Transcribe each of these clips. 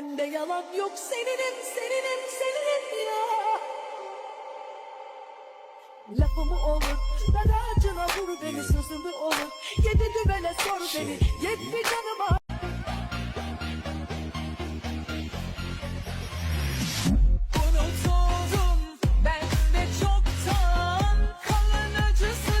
bende yalan yok Seninim seninim seninim ya. Lafımı olur Dar ağacına vur beni sözümü olur. Yedi düvele sor beni Yetti canıma. Unutuldum ben de çoktan Kalan acısı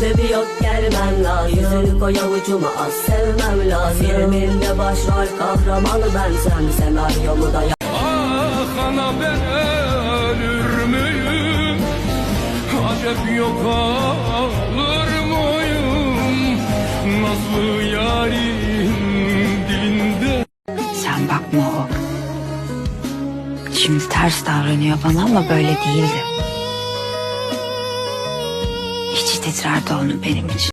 sebebi yok gelmen lazım. Yüzünü koy avucuma az sevmem lazım. Filmimde başrol kahramanı ben. Sen Senaryomu da Ah ana ben ölür müyüm? Acep yok olur muyum Nazlı yarim dilinde. Sen bakma o. Şimdi ters davranıyor bana ama böyle değildi. Titrerdi onun benim için.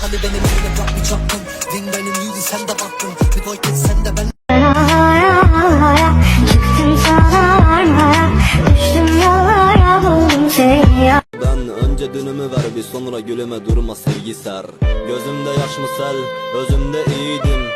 Hani benim eline bırakmayacaktın Din benim iyiydi sen de baktın Bir koy git sen de ben önce dünümü ver bir sonra gülüme durma sevgi ser. Gözümde yaş mı sel özümde iyiydim